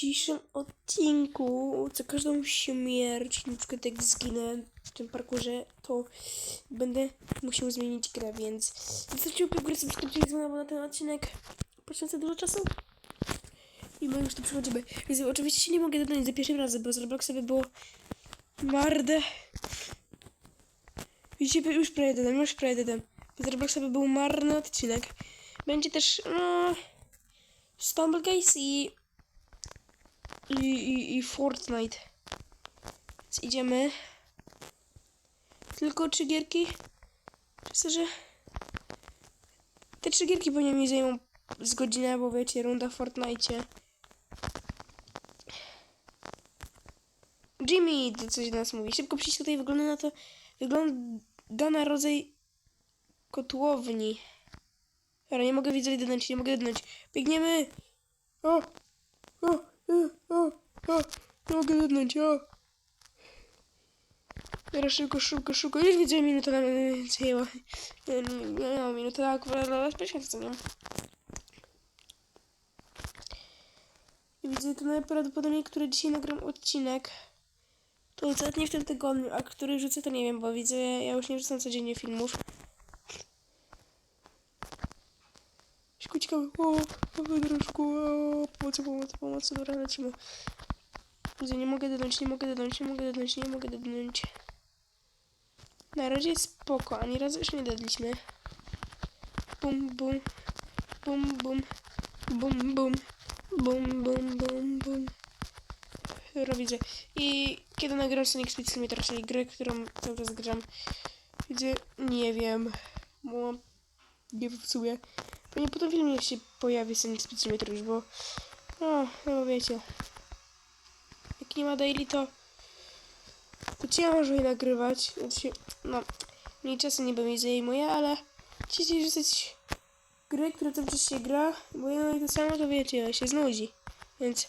dzisiejszym odcinku za każdą śmierć, na przykład jak zginę w tym parkurze, to będę musiał zmienić grę, więc zostawcie łapkę w górę, subskrypcję bo na ten odcinek poświęcę dużo czasu. I my już tu przechodzimy. Więc oczywiście się nie mogę dodać za pierwszym razem, bo z Robloxa by było marde. Widzicie, już prawie dodam, już prawie dodam. Z Robloxa by był marny odcinek. Będzie też, no... Stumble Guys i... I, i, i Fortnite. Więc idziemy. Tylko trzy gierki. Myślę, że... Te trzy gierki pewnie mi zajmą z godzinę, bo wiecie, runda w Fortnite. Jimmy, to coś do nas mówi. Szybko przyjść tutaj, wygląda na to... Wygląda na rodzaj kotłowni. Dobra, nie mogę dodać, nie mogę dodać. Biegniemy! O! O! O! o. Nie mogę dodać, o! Teraz szybko, szybko, szybko. Już widzę minutę nam y, zajęła. Nie, nie, minuta akurat poświęcę, nie? I widzę to najprawdopodobniej, który dzisiaj nagram odcinek. To ostatni w tym tygodniu, a który rzucę to nie wiem, bo widzę, ja już nie rzucam codziennie filmów. Szkućka, o, o, wydrożku, o, pomocy, pomocy, pomocy, dobra, lecimy. Widzę, nie mogę dodać, nie mogę dodać, nie mogę dodać, nie mogę dodać. Na razie jest spoko, ani razu już nie dodaliśmy. Bum, bum, bum, bum, bum, bum, bum, bum, bum, bum. Dobra, widzę. I kiedy nagram Sonic Speed Simulator, czyli grę, którą cały czas gram, widzę, nie wiem, bo nie wiem w sumie. Pewnie po tym filmie się pojawi Sonic Speed Simulator już, bo no, no wiecie. Jak nie ma daily, to to ciężko je nagrywać, się, no, mniej czasu nie mi zajmuje, ale chcicie rzucać gry, które czas się gra, bo jedno i to samo, to wiecie, się znudzi, więc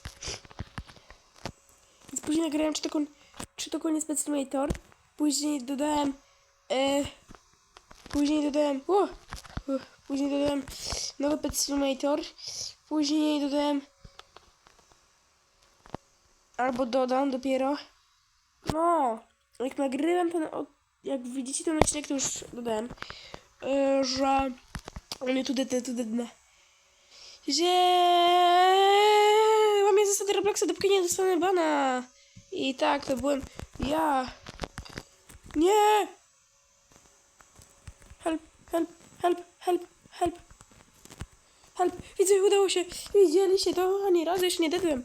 więc później nagrałem czy to, kon, czy to koniec później dodałem e, później dodałem o, o, później dodałem nowy Pet Simulator, później dodałem albo dodam dopiero no, jak nagrywam ten, jak widzicie ten odcinek, to już dodałem, e, że nie tu dd, tu dd, że łamię zasady Robloxa, dopóki nie dostanę bana. I tak, to byłem ja. Nie! Help, help, help, help, help. Help, widzę, udało się. Widzieliście to? Ani razu jeszcze nie dedłem.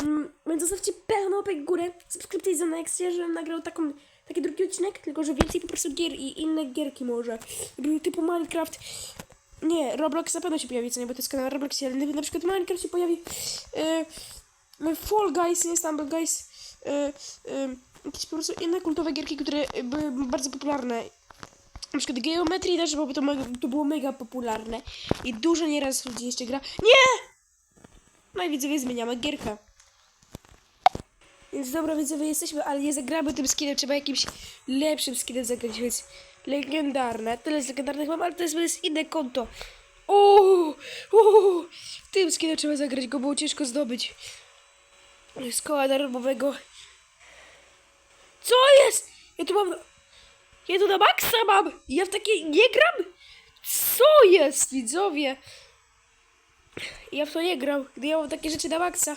Mm, więc zostawcie pełną łapek w górę. Subskrypcję za Nextie, żebym nagrał taką, taki drugi odcinek, tylko że więcej po prostu gier i inne gierki może. Typu Minecraft. Nie, Roblox na pewno się pojawi, co nie, bo to jest kanał Roblox, ale na przykład Minecraft się pojawi. Yy, Fall Guys, nie Stumble Guys. Yy, yy, jakieś po prostu inne kultowe gierki, które były bardzo popularne. Na przykład Geometry też, bo to, to było mega popularne. I dużo nieraz ludzi jeszcze gra. Nie! No i widzowie, zmieniamy gierkę. Więc dobra, widzowie, jesteśmy, ale nie zagramy tym skinem, trzeba jakimś lepszym skinem zagrać, więc legendarne. Tyle z legendarnych mam, ale to jest, to jest inne konto. O, o, tym skinem trzeba zagrać, go było ciężko zdobyć. Z koła darmowego. Co jest? Ja tu mam... Ja tu na maksa mam! Ja w takie nie gram! Co jest, widzowie? Ja w to nie gram, gdy ja mam takie rzeczy na maksa.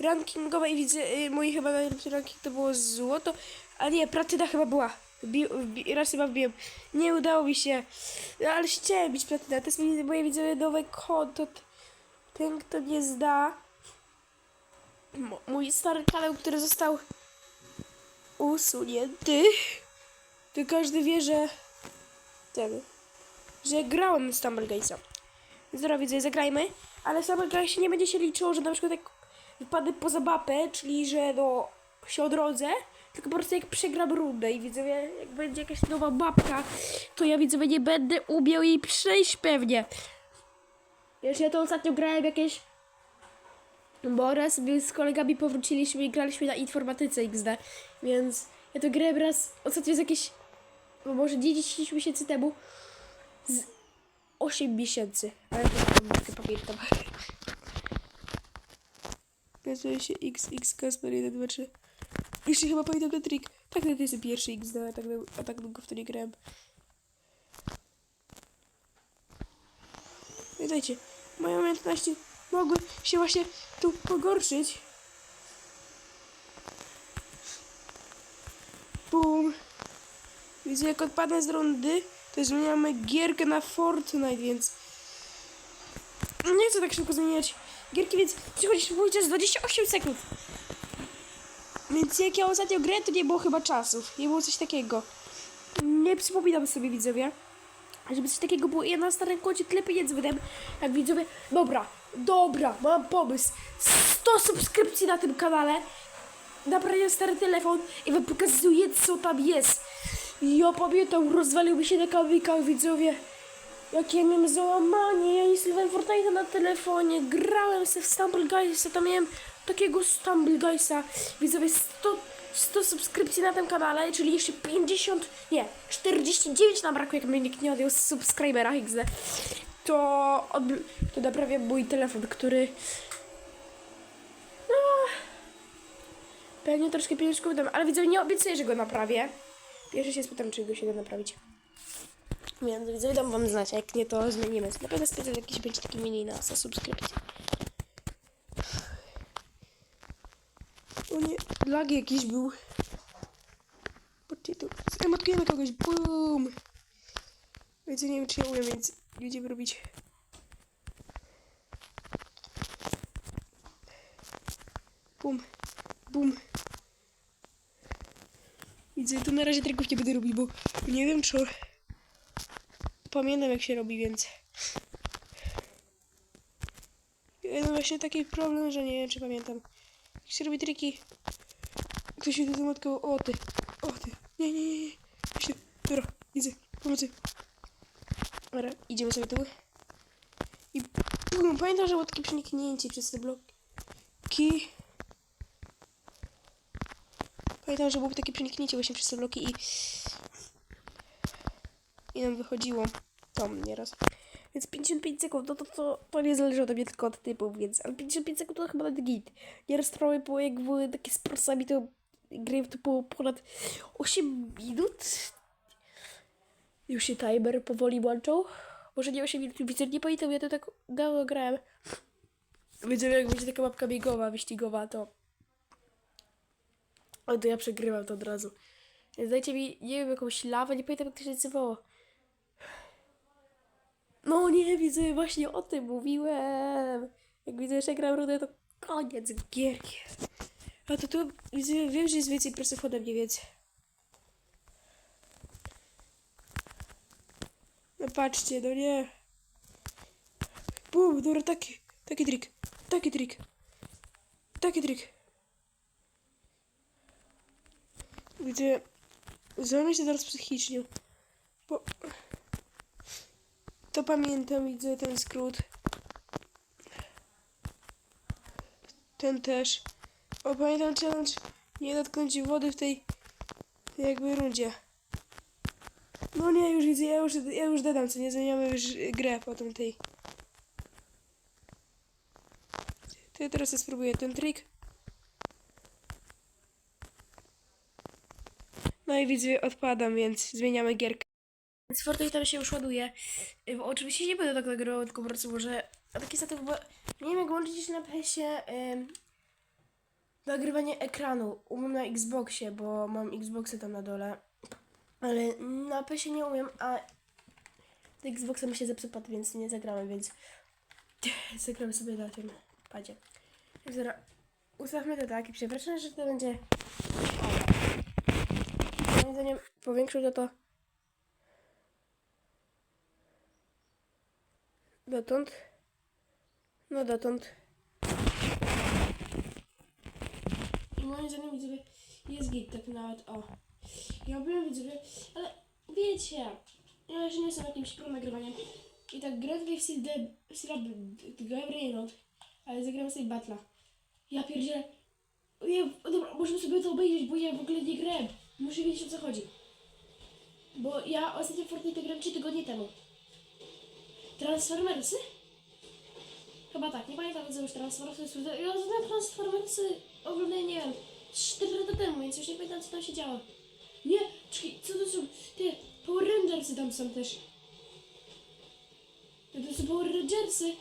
Rankingowe i widzę, y, mój chyba najlepszy ranking to było złoto, a nie, platyna chyba była. Wbi, wbi, raz chyba wbiłem. Nie udało mi się, no, ale chciałem bić platynę. To jest moje, widzowie nowe konto. Ten, kto nie zda, mój stary kanał, który został usunięty, to każdy wie, że ten, że grałem z. Więc dobra, widzę, zagrajmy. Ale Stumble Guys się nie będzie się liczyło, że na przykład jak wypadnę poza mapę, czyli że no się odrodzę, tylko po prostu jak przegram rundę i widzowie, jak będzie jakaś nowa mapka, to ja widzowie nie będę umiał jej przejść pewnie. Już ja to ostatnio grałem jakieś bo raz z kolegami powróciliśmy i graliśmy na informatyce XD, więc ja to grałem raz ostatnio z jakieś, no może 10 miesięcy temu, z 8 miesięcy, ale to nie pamiętam. Nazywa się XX Kasper 1, 2, 3. Jeszcze chyba pamiętam ten trik. Tak, to jest pierwszy XD, a tak, a tak długo w to nie grałem. Pamiętajcie, moje umiejętności mogły się właśnie tu pogorszyć. Bum. Widzę, jak odpadnę z rundy, to zmieniamy gierkę na Fortnite, więc... Nie chcę tak szybko zmieniać gierki, więc przychodzi swój czas 28 sekund. Więc jak ja ostatnio grę, to nie było chyba czasów. Nie było coś takiego. Nie przypominam sobie, widzowie. Żeby coś takiego było. Ja na starym koncie tyle pieniędzy wydałem, jak widzowie. Dobra, dobra, mam pomysł. 100 subskrypcji na tym kanale. Naprawiam stary telefon i wam pokazuję, co tam jest. Ja pamiętam, rozwalił się na kawykach, widzowie. Jakie ja miałem załamanie, ja instalowałem Fortnite na telefonie, grałem se w Stumble Guysa, tam miałem takiego Stumble Guysa, widzowie 100, 100 subskrypcji na tym kanale, czyli jeszcze 50, nie, 49 nam brakuje, jak mnie nikt nie odjął subskrybera XD, to, odb- to naprawię mój telefon, który, no, pewnie troszkę pieniążków wydam, ale widzowie nie obiecuję, że go naprawię. Pierwszy się spytam, czy go się da naprawić. Więc widzowie dam wam znać, jak nie to zmienimy. Na pewno specjal jakiś będzie taki mini na 100 subskrypcji. O nie, lag jakiś był. Patrzcie tu, zematkujemy kogoś, boom! Więc nie wiem, czy ja umiem, więc będziemy robić. Bum, bum. Widzę, tu na razie trików nie będę robić, bo nie wiem, czy pamiętam jak się robi, więc... Mam właśnie taki problem, że nie wiem, czy pamiętam. Jak się robi triki... Ktoś mi tu zamatkował. O ty, o ty. Nie, nie, nie, nie. Właśnie, dobra, widzę, pomocy. Dobra, idziemy sobie tu. I pamiętam, że takie przeniknięcie przez te bloki. Pamiętam, że było takie przeniknięcie właśnie przez te bloki i... I nam wychodziło to nieraz. Więc 55 sekund, no to, to, to nie zależy ode mnie tylko od typów, więc... Ale 55 sekund to chyba nawet git. Nieraz trochę było, jak były takie z prosami, to gry to było ponad 8 minut. Już się timer powoli włączał. Może nie 8 minut, widzę, nie pamiętam, ja to tak dawno grałem. Widzę, jak będzie taka mapka biegowa, wyścigowa, to... O, to ja przegrywam to od razu. Dajcie mi, nie wiem, jakąś lawę, nie pamiętam jak to się nazywało. No nie, widzę, właśnie o tym mówiłem. Jak widzę, że gram rudę, to koniec gierki. A to tu, widzę, wiem, że jest więcej presów ode mnie, więc... No patrzcie, no nie. Bum, dobra, taki, taki trik, taki trik, taki trik. Widzę, złamię się teraz psychicznie, bo... To pamiętam, widzę ten skrót. Ten też. O, pamiętam challenge nie dotknąć wody w tej, tej jakby rundzie. No nie, już widzę, ja już, ja już dodam, co nie zmieniamy już grę potem tej. To ja teraz spróbuję ten trik. No i widzę, odpadam, więc zmieniamy gierkę. Więc Fortnite tam się już ładuje. Y, Bo oczywiście nie będę tak nagrywał, tylko po prostu może... A takie za to chyba... Nie wiem jak włączyć na PS-ie ym, nagrywanie ekranu. Umiem na Xboxie, bo mam Xboxy tam na dole. Ale na PS-ie nie umiem, a z Xboxem mi się zepsuł pad, więc nie zagramy, więc zagramy sobie na tym padzie. Zaraz ustawmy to tak i przepraszam, że to będzie... Zdaniem powiększył to to Dotąd. No dotąd. I moim zdaniem widzowie jest git tak nawet, o. Ja byłem widzowie, ale wiecie, ja jeszcze nie jestem jakimś pro nagrywaniem. I tak grę w Syllab Gabrielot, ale zagrałem sobie Batla. Ja pierdzielę. Nie, dobra, możemy sobie to obejrzeć, bo ja w ogóle nie grałem. Muszę wiedzieć o co chodzi. Bo ja ostatnio Fortnite grałem 3 tygodnie temu. Transformersy? Chyba tak, nie pamiętam co już Transformersy. Ja oglądałem Transformersy, oglądałem, nie wiem, 4 lata temu, więc już nie pamiętam co tam się działo. Nie, czekaj, co to są? Te Power Rangersy tam są też. To są Power Rangersy.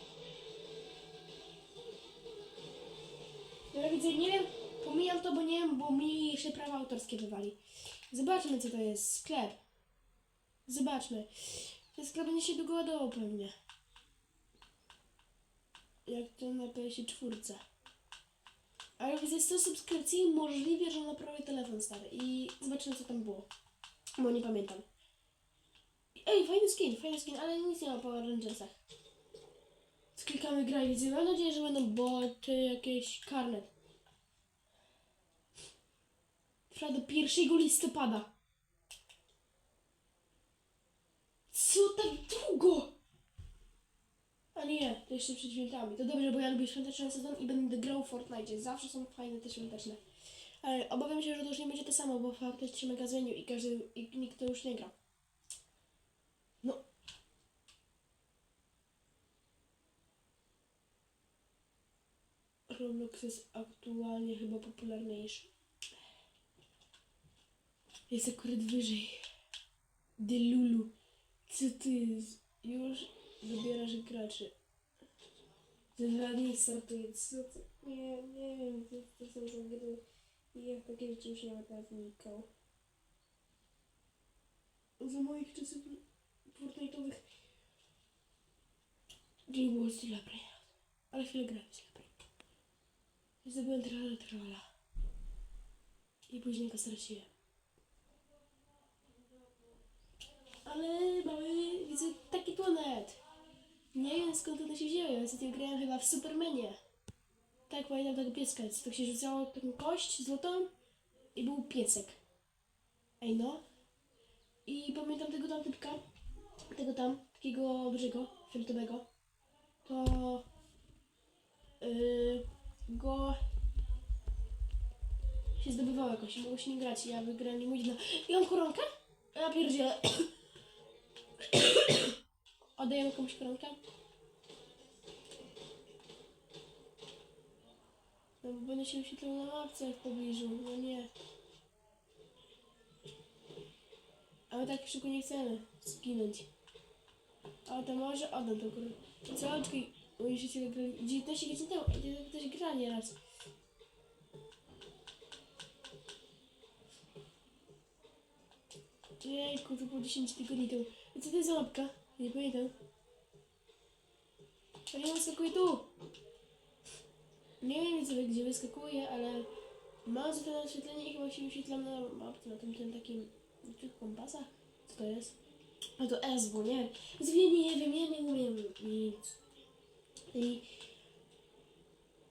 Dobra, widzę, nie wiem, pomijam to, bo nie wiem, bo mi jeszcze prawa autorskie wywali. Zobaczmy, co to jest. Sklep. Zobaczmy. Ten sklep będzie się długo ładował pewnie. Jak to na PS4. Ale widzę 100 subskrypcji, możliwe, że naprawię telefon stary. I zobaczymy, co tam było. Bo nie pamiętam. Ej, fajny skin, fajny skin, ale nic nie ma o Power Rangersach. Sklikamy i widzę. Mam nadzieję, że będą boty, jakieś karnet. Trwa do 1 listopada. Co tak długo? A nie, to jeszcze przed świętami. To dobrze, bo ja lubię świąteczny sezon i będę grał w Fortnite. Zawsze są fajne te świąteczne. Ale obawiam się, że to już nie będzie to samo, bo Fortnite się mega zmienił i każdy, i nikt to już nie gra. No. Roblox jest aktualnie chyba popularniejszy. Jest akurat wyżej. Delulu. Co ty? Już dobierasz graczy. Za dwa dni startuje. Co ty? Nie, nie wiem, co to są za gry. Ja w takie rzeczy już nawet nawet wnikał. Za moich czasów Fortnite'owych nie było play. Ale chwilę grałem z play. Zdobyłem trala trala. I później go straciłem. Ale mamy, widzę taki tuanet. Nie wiem skąd one się wzięły. Ja ostatnio grałem chyba w Supermanie. Tak, pamiętam tego pieska. Co to się rzucało taką kość złotą i był piesek. Ej no. I pamiętam tego tam typka, tego tam, takiego dużego, fioletowego. To yy, go się zdobywało jakoś, mogło się nie grać. Ja wygrałem nie mówić na... I mam koronkę? Ja pierdzielę. Oddajemy komuś koronkę? No bo będę się wyświetlał na mapce w pobliżu, no nie. Ale tak szybko nie chcemy zginąć. Ale to może oddam to koronkę. Co? Już się grali... 19 godzin temu, to też gra nieraz. Jejku, to było 10 tygodni temu. I co to jest za łapka? Nie pamiętam. Ale ja wyskakuję tu! Nie wiem co, gdzie wyskakuję, ale mam za to naświetlenie i chyba się wyświetlam na mapce, na tym, tym takim, na tych kompasach. Co to jest? A to S, bo nie ja nie wiem, ja nie umiem nic. I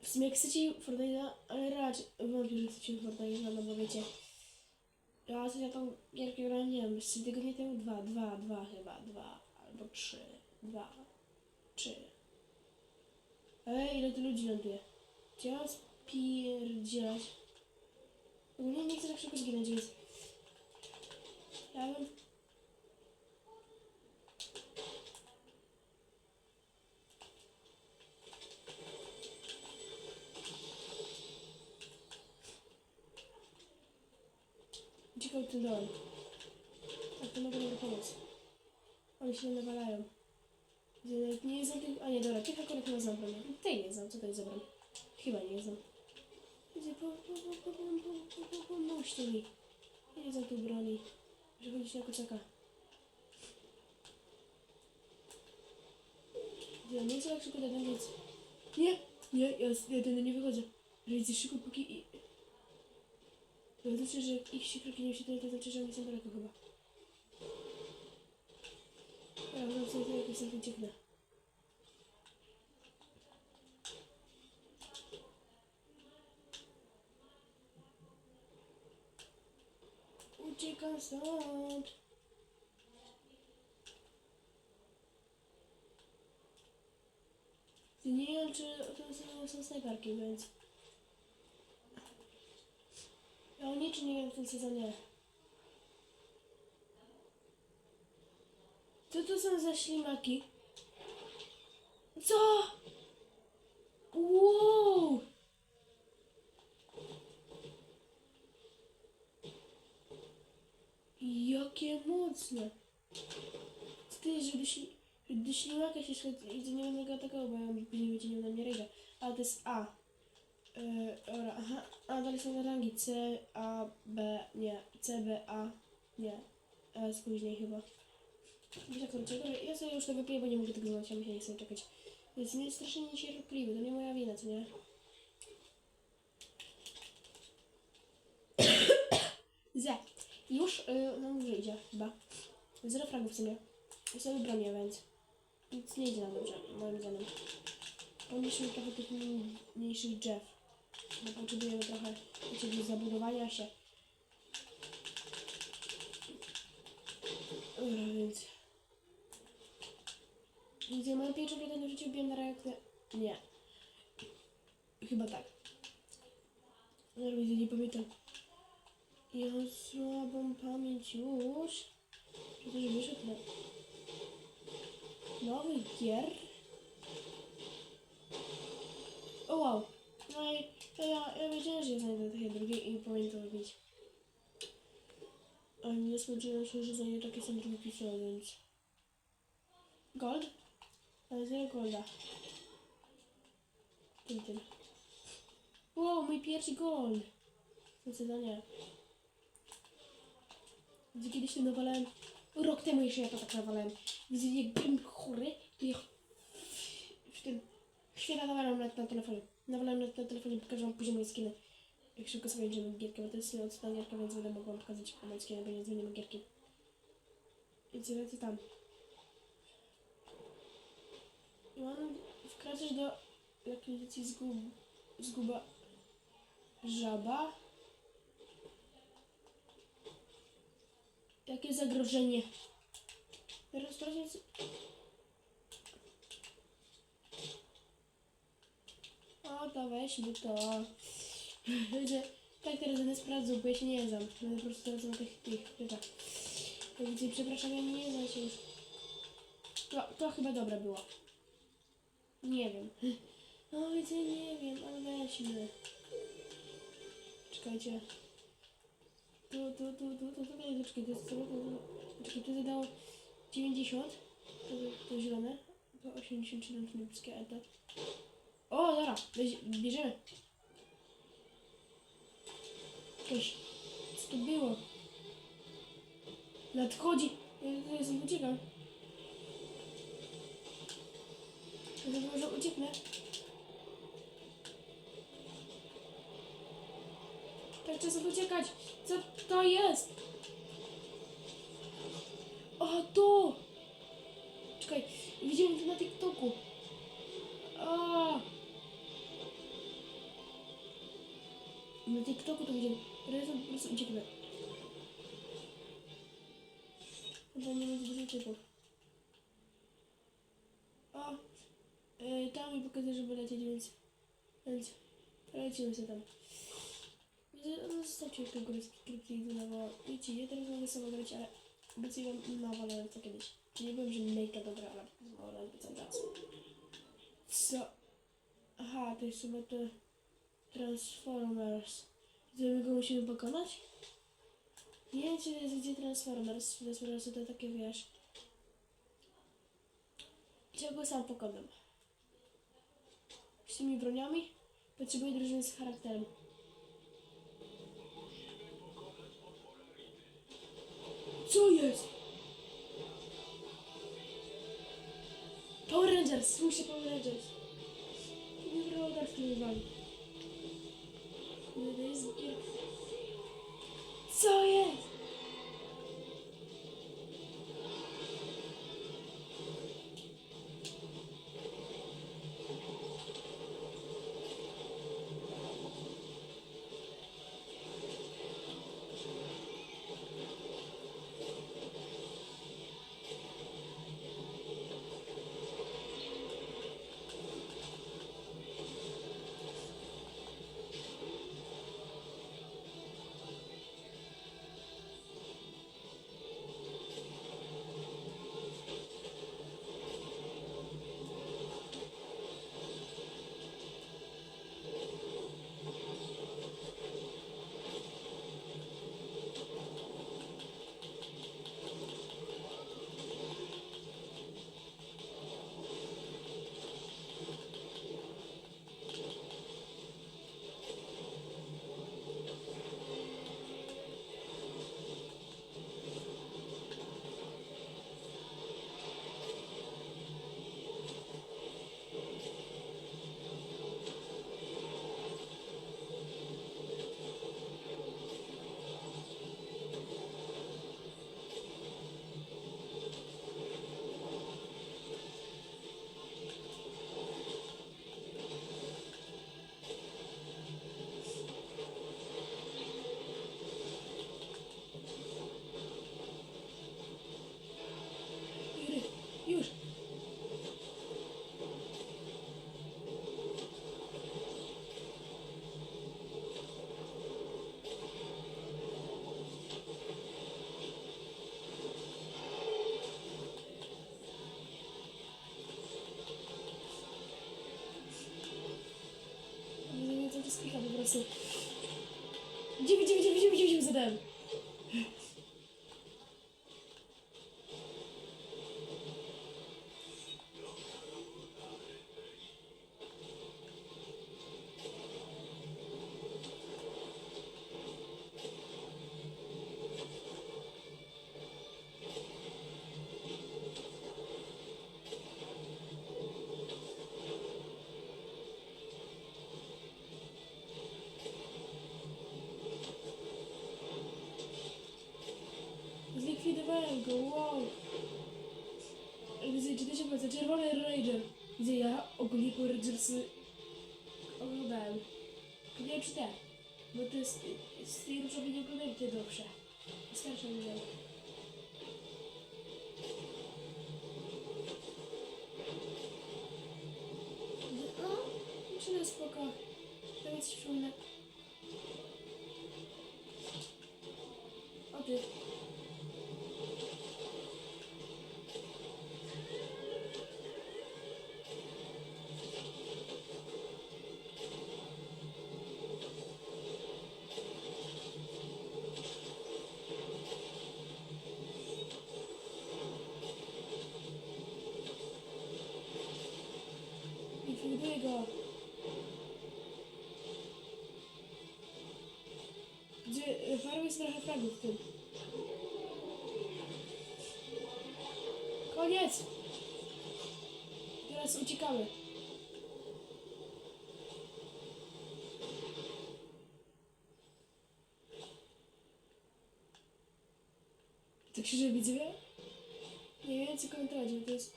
w sumie jak chcecie Fortnite'a, ale raczej wątpię, że chcecie Fortnite'a, no bo wiecie, ja ostatnio tą gierkę grałem, nie wiem, z trzy tygodnie temu, dwa, dwa, dwa chyba, dwa, albo trzy, dwa, trzy. Ej, ile tu ludzi ląduje? Mam spierdzielać? Ogólnie nie chcę tak szybko zginąć, więc... Ja bym... Dołem. Tak to mogę mi pomóc. Oni się nawalają. Gdzie Nie znam tych... A nie, dobra, tych akurat nie znam broni. Tej nie znam, co to jest za broń? Chyba nie znam. Gdzie po... po... po... po... po... po... po... po... pomóżcie mi. Nie znam tych broni. Że chodzić na kurczaka. Ja nie chcę jak szybko dać więc... Nie! Nie, ja, tędy nie wychodzę. Widzę szybko póki... I... To znaczy, że ich się kroki nie wyświetlają, to znaczy, że oni są daleko chyba. Ja mam sobie to jakoś sobie dziwne. Uciekam stąd. Nie wiem, czy to są, są snajperki, więc... Niczym nie wiem w tym sezonie. Co to są za ślimaki? Co? Wow! Jakie mocne! Ty, żeby śli, do ślimaka się szedł i nie będę go atakował, bo ja później będzie miał na mnie rejda. Ale to jest A. Yy, aha. A dalej są rangi C, A, B, nie. C, B, A, nie. S później chyba. Czego? Ja sobie już to wypiję, bo nie mogę tego znać, ja nie chcę czekać. Jest nie strasznie niecierpliwy, to nie moja wina, co nie? Ze. Już yy, nam wyjdzie chyba. Zero fragów w sumie. I sobie bronię, więc nic nie idzie nam dobrze, moim zdaniem. Powinniśmy trochę tych mniej- mniejszych drzew. Bo potrzebujemy trochę do zabudowania się. Dobra, więc... Więc ja moją pierwszą brodę w życiu na reakcję... Nie. Chyba tak. Widzę, nie pamiętam. Ja mam słabą pamięć już. Też wyszedł na nowy gier? O wow. No i ja, ja wiedziałem, że ja znajdę takie drugie i powinien to robić. Ale nie spodziewałem się, że znajdę takie są drugie pisane, więc... Gold? Ale zero golda. Tym, tym. Wow, mój pierwszy gold! Zdecydowanie. Gdzie kiedyś to nawalałem... Rok temu jeszcze ja to tak nawalałem. Widzę, jak byłem chory, to ja... W tym... Świetna nawalałem na telefonie. Nawalałem na telefonie, pokażę wam później moje skiny. Jak szybko sobie będziemy gierkę, bo to jest nieocna gierka, więc będę mogła pokazać moje skiny, bo nie zmienimy gierki. Więc lecę tam. I mam wkraczać do lokalizacji zgub... zguba... Żaba. Jakie zagrożenie? Teraz sprawdzę... co- O, to weźmy to. Tak teraz będę sprawdzał, bo ja się nie znam. Będę po prostu teraz na tych, tych. Ja Widzę, przepraszam, ja nie znam się już. To, to chyba dobre było. Nie wiem. No widzę, nie wiem, ale weźmy. Czekajcie. Tu, tu, tu, tu, tu, tu, tu, czekaj, to jest co? Czekaj, tu zadało 90. To, to zielone. To 87 to niebieskie, ale to... O, dobra, bierzemy. Cześć. Co to było? Nadchodzi. Ja teraz uciekam. Ja może ucieknę. Tak czasem uciekać. Co to jest? O, to! Czekaj, widziałem to na TikToku. A! Na TikToku to widziałem. Teraz po prostu ucieknę. Chyba nie będzie dużo typów. O! Yy, tam mi pokazuje, żeby lecieć, więc... Więc... Lecimy sobie tam. Więc Zostawcie już tego subskrypcji i nowo. Wiecie, ja teraz mogę sobie grać, ale obiecuję wam na wolę co kiedyś. Nie powiem, że mega dobra, ale wolę cały Transformers. My go musimy pokonać? Nie wiem, czy jest gdzie Transformers. Transformers to takie, wiesz... Ja go sam pokonam. Z tymi broniami potrzebuję drużyny z charakterem. Co jest? Power Rangers, słyszę Power Rangers. Nie było tak wpływali. To jest mocno. 9, 9, 9, 9, 9 zadałem. Czerwony Ranger. Widzę, ja ogólnie Power Rangersy oglądałem. Nie wiem, czy te. Bo to jest z tej różowej nie oglądałem te dobrze. Starsze oglądałem. No, myślę, że spoko. Mi coś przypomina. O ty. Trochę fragów w tym. Koniec! Teraz uciekamy. Tak się widzowie? Nie wiem co komentować, bo to jest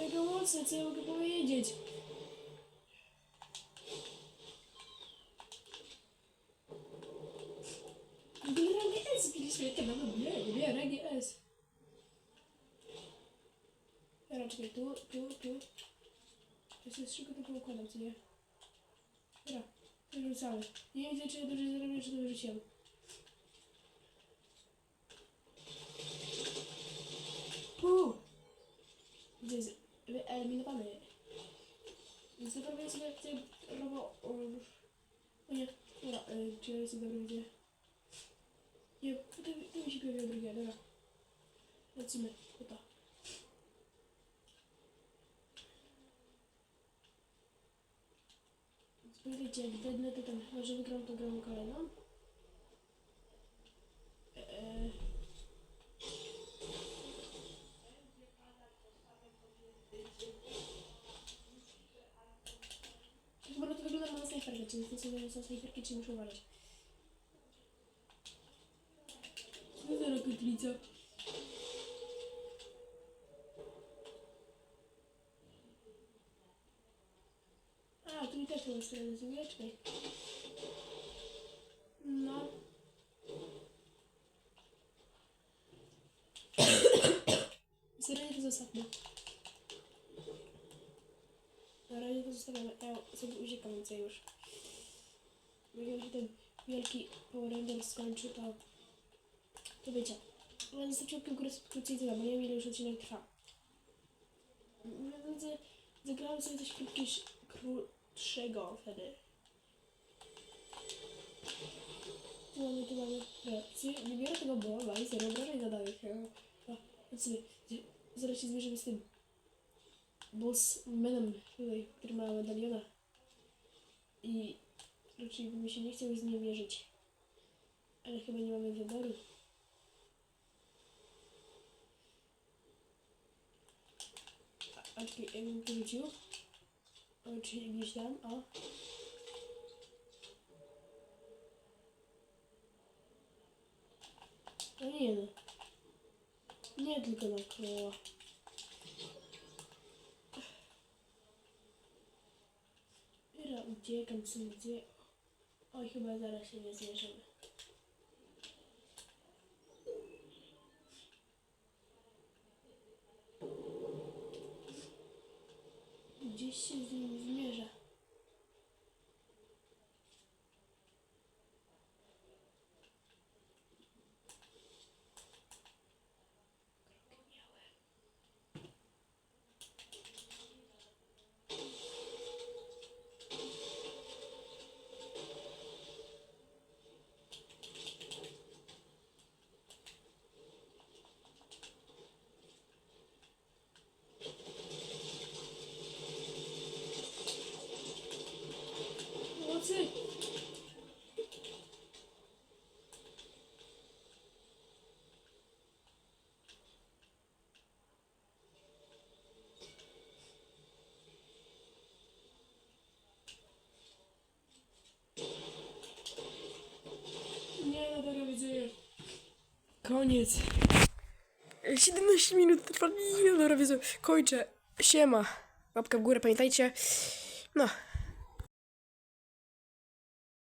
mega mocne, co ja mogę powiedzieć. W ogóle rangę S zbiliśmy, jakie mamy nie, nie, rangę S. Czekaj, tu, tu, tu. To się z czego to poukładam, co nie? Dobra, wyrzucamy. Nie widzę, czy ja dobrze zrobię, czy to wyrzuciłem. Jest wyeliminowany. Więc zrobię sobie tym robo... O nie, dobra, y, czy ja jestem dobry gdzie? Nie, to, to mi się pojawiło drugie, dobra. Lecimy, to. Spójrzcie, jak dednę, to ten, może wygram tą grę kolejną. Eee, Chyba na to wygląda na snajperkę, czyli sobie są snajperki, czy muszę uważać. Co za rokotlica? mi też nie jest no. nie? Czekaj. No. Zrenier zostawmy. Na razie to zostawiamy. Ja sobie uciekam więcej już. Bo jak się ten wielki Power Ranger skończy, to... To wiecie. Ale zostawcie łapkę w górę, subskrypcję tyle, bo nie wiem ile już odcinek trwa. Zagrałem sobie też krótki... Król... 3 go wtedy. Mamy tu mamy reakcję. Nie biorę tego bola i zero obrażeń zadaję. Zobaczmy, zaraz się zmierzymy z tym. Bossmanem tutaj, który ma medaliona. I raczej bym się nie chciał z nim mierzyć. Ale chyba nie mamy wyboru. A, a czekaj, jakbym to rzucił? Czyli gdzieś tam, o. No nie no. Nie tylko na koło. Dobra, uciekam sobie gdzie. Oj, chyba zaraz się nie zmierzymy. Gdzieś się z nim zmierza. Kroki miałem. Dobra, widzowie. Koniec. 17 minut trwa. Dobra, wiedzę. Kończę. Siema. Łapka w górę, pamiętajcie. No,